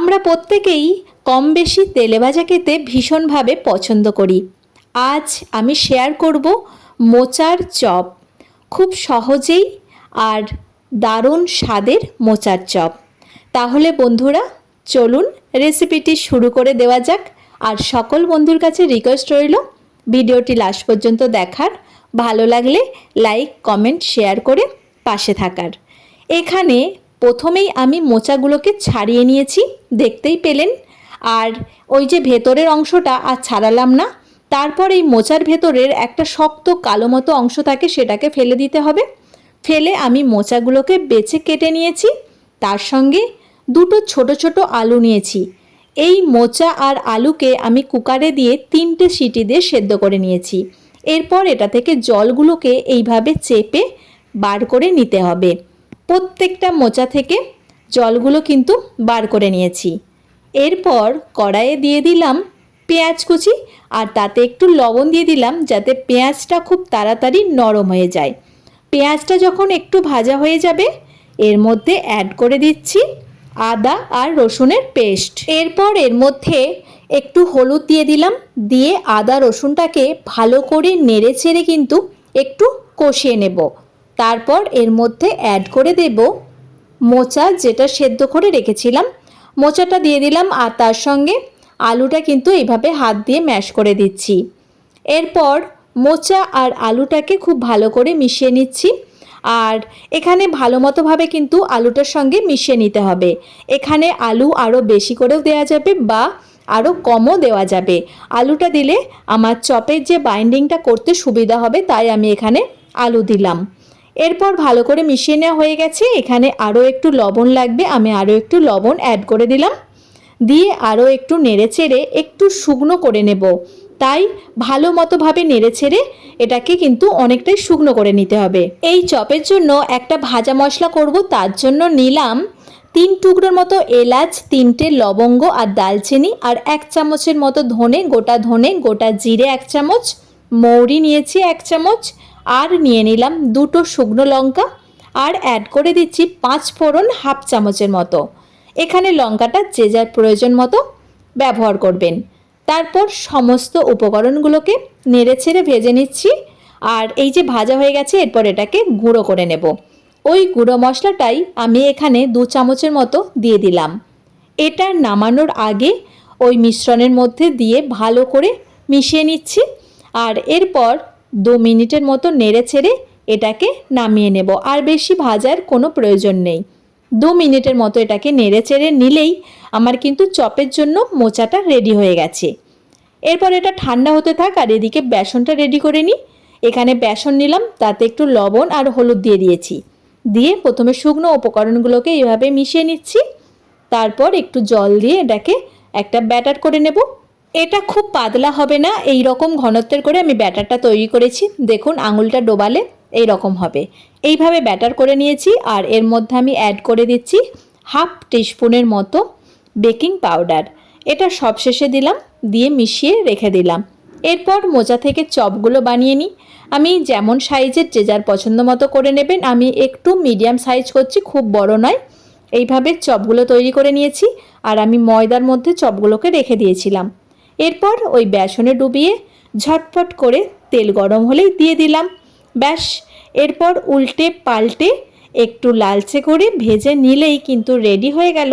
আমরা প্রত্যেকেই কম বেশি তেলে ভাজা খেতে ভীষণভাবে পছন্দ করি। আজ আমি শেয়ার করব মোচার চপ। খুব সহজেই আর দারুণ স্বাদের মোচার চপ। তাহলে বন্ধুরা, চলুন রেসিপিটি শুরু করে দেওয়া যাক। আর সকল বন্ধুর কাছে রিকোয়েস্ট রইল, ভিডিওটি লাস্ট পর্যন্ত দেখার। ভালো লাগলে লাইক কমেন্ট শেয়ার করে পাশে থাকার। এখানে প্রথমেই আমি মোচাগুলোকে ছাড়িয়ে নিয়েছি, দেখতেই পেলেন। আর ওই যে ভেতরের অংশটা আর ছাড়ালাম না, তারপর এই মোচার ভেতরের একটা শক্ত কালো মতো অংশ থাকে সেটাকে ফেলে দিতে হবে। ফেলে আমি মোচাগুলোকে বেছে কেটে নিয়েছি, তার সঙ্গে দুটো ছোট ছোট আলু নিয়েছি। এই মোচা আর আলুকে আমি কুকারে দিয়ে তিনটে সিটি দিয়ে সেদ্ধ করে নিয়েছি। এরপর এটা থেকে জলগুলোকে এইভাবে চেপে বার করে নিতে হবে। প্রত্যেকটা মোচা থেকে জলগুলো কিন্তু বার করে নিয়েছি। এরপর কড়াইয়ে দিয়ে দিলাম পেঁয়াজ কুচি আর তাতে একটু লবণ দিয়ে দিলাম যাতে পেঁয়াজটা খুব তাড়াতাড়ি নরম হয়ে যায়। পেঁয়াজটা যখন একটু ভাজা হয়ে যাবে, এর মধ্যে অ্যাড করে দিচ্ছি আদা আর রসুনের পেস্ট। এরপর এর মধ্যে একটু হলুদ দিয়ে দিলাম, দিয়ে আদা রসুনটাকে ভালো করে নেড়ে চেড়ে কিন্তু একটু কষিয়ে নেব। তারপর এর মধ্যে অ্যাড করে দেব মোচা যেটা সেদ্ধ করে রেখেছিলাম। মোচাটা দিয়ে দিলাম আর তার সঙ্গে আলুটা কিন্তু এইভাবে হাত দিয়ে ম্যাশ করে দিচ্ছি। এরপর মোচা আর আলুটাকে খুব ভালো করে মিশিয়ে নিচ্ছি। আর এখানে ভালো মতোভাবে কিন্তু আলুটার সঙ্গে মিশিয়ে নিতে হবে। এখানে আলু আরও বেশি করেও দেওয়া যাবে বা আরও কমও দেওয়া যাবে। আলুটা দিলে আমার চপের যে বাইন্ডিংটা করতে সুবিধা হবে তাই আমি এখানে আলু দিলাম। এরপর ভালো করে মিশিয়ে নেওয়া হয়ে গেছে। এখানে আরও একটু লবণ লাগবে। আমি আরও একটু লবণ অ্যাড করে দিলাম। দিয়ে আরও একটু নেড়ে চেড়ে একটু শুকনো করে নেব। তাই ভালো মতোভাবে নেড়ে ছেড়ে এটাকে কিন্তু অনেকটাই শুকনো করে নিতে হবে। এই চপের জন্য একটা ভাজা মশলা করব। তার জন্য নিলাম তিন টুকরোর মতো এলাচ, তিনটে লবঙ্গ আর দালচিনি আর এক চামচের মতো ধনে, গোটা ধনে, গোটা জিরে এক চামচ, মৌরি নিয়েছি এক চামচ আর নিয়ে নিলাম দুটো শুকনো লঙ্কা আর অ্যাড করে দিচ্ছি পাঁচ ফোড়ন হাফ চামচের মতো। এখানে লঙ্কাটা যে যার প্রয়োজন মতো ব্যবহার করবেন। তারপর সমস্ত উপকরণগুলোকে নেড়ে ছেড়ে ভেজে নিচ্ছি আর এই যে ভাজা হয়ে গেছে, এরপর এটাকে গুঁড়ো করে নেব। ওই গুঁড়ো মশলাটাই আমি এখানে দু চামচের মতো দিয়ে দিলাম। এটা নামানোর আগে ওই মিশ্রণের মধ্যে দিয়ে ভালো করে মিশিয়ে নিচ্ছি। আর এরপর দু মিনিটের মতো নেড়ে ছেড়ে এটাকে নামিয়ে নেব। আর বেশি ভাজার কোনো প্রয়োজন নেই। দু মিনিটের মতো এটাকে নেড়ে চেড়ে নিলেই আমার কিন্তু চপের জন্য মোচাটা রেডি হয়ে গেছে। এরপর এটা ঠান্ডা হতে থাক আর এদিকে বেসনটা রেডি করে নিই। এখানে বেসন নিলাম, তাতে একটু লবণ আর হলুদ দিয়ে দিয়েছি। দিয়ে প্রথমে শুকনো উপকরণগুলোকে এভাবে মিশিয়ে নিচ্ছি। তারপর একটু জল দিয়ে এটাকে একটা ব্যাটার করে নেব। এটা খুব পাতলা হবে না, এই রকম ঘনত্বের করে আমি ব্যাটারটা তৈরি করেছি। দেখুন, আঙুলটা ডোবালে এই রকম হবে। এইভাবে ব্যাটার করে নিয়েছি আর এর মধ্যে আমি অ্যাড করে দিচ্ছি হাফ টিস্পুনের মতো বেকিং পাউডার। এটা সবশেষে দিলাম, দিয়ে মিশিয়ে রেখে দিলাম। এরপর মোজা থেকে চপগুলো বানিয়ে নিই। আমি যেমন সাইজের যে যার পছন্দ মতো করে নেবেন, আমি একটু মিডিয়াম সাইজ করছি, খুব বড় নয়। এইভাবে চপগুলো তৈরি করে নিয়েছি আর আমি ময়দার মধ্যে চপগুলোকে রেখে দিয়েছিলাম। এরপর ওই বেসনে ডুবিয়ে ঝটপট করে তেল গরম হলেই দিয়ে দিলাম। ব্যাস, এরপর উল্টে পাল্টে একটু লালচে করে ভেজে নিলেই কিন্তু রেডি হয়ে গেল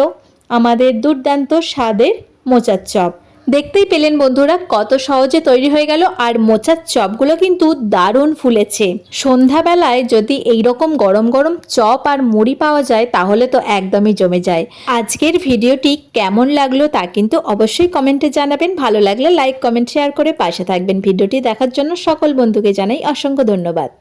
আমাদের দুর্দান্ত স্বাদের মোচার চপ। দেখতেই পেলেন বন্ধুরা, কত সহজে তৈরি হয়ে গেল আর মোচার চপগুলো কিন্তু দারুণ ফুলেছে। সন্ধ্যাবেলায় যদি এই রকম গরম গরম চপ আর মুড়ি পাওয়া যায়, তাহলে তো একদমই জমে যায়। আজকের ভিডিওটি কেমন লাগল তা কিন্তু অবশ্যই কমেন্টে জানাবেন। ভালো লাগলে লাইক, কমেন্ট, শেয়ার করে পাশে থাকবেন। ভিডিওটি দেখার জন্য সকল বন্ধুকে জানাই অসংখ্য ধন্যবাদ।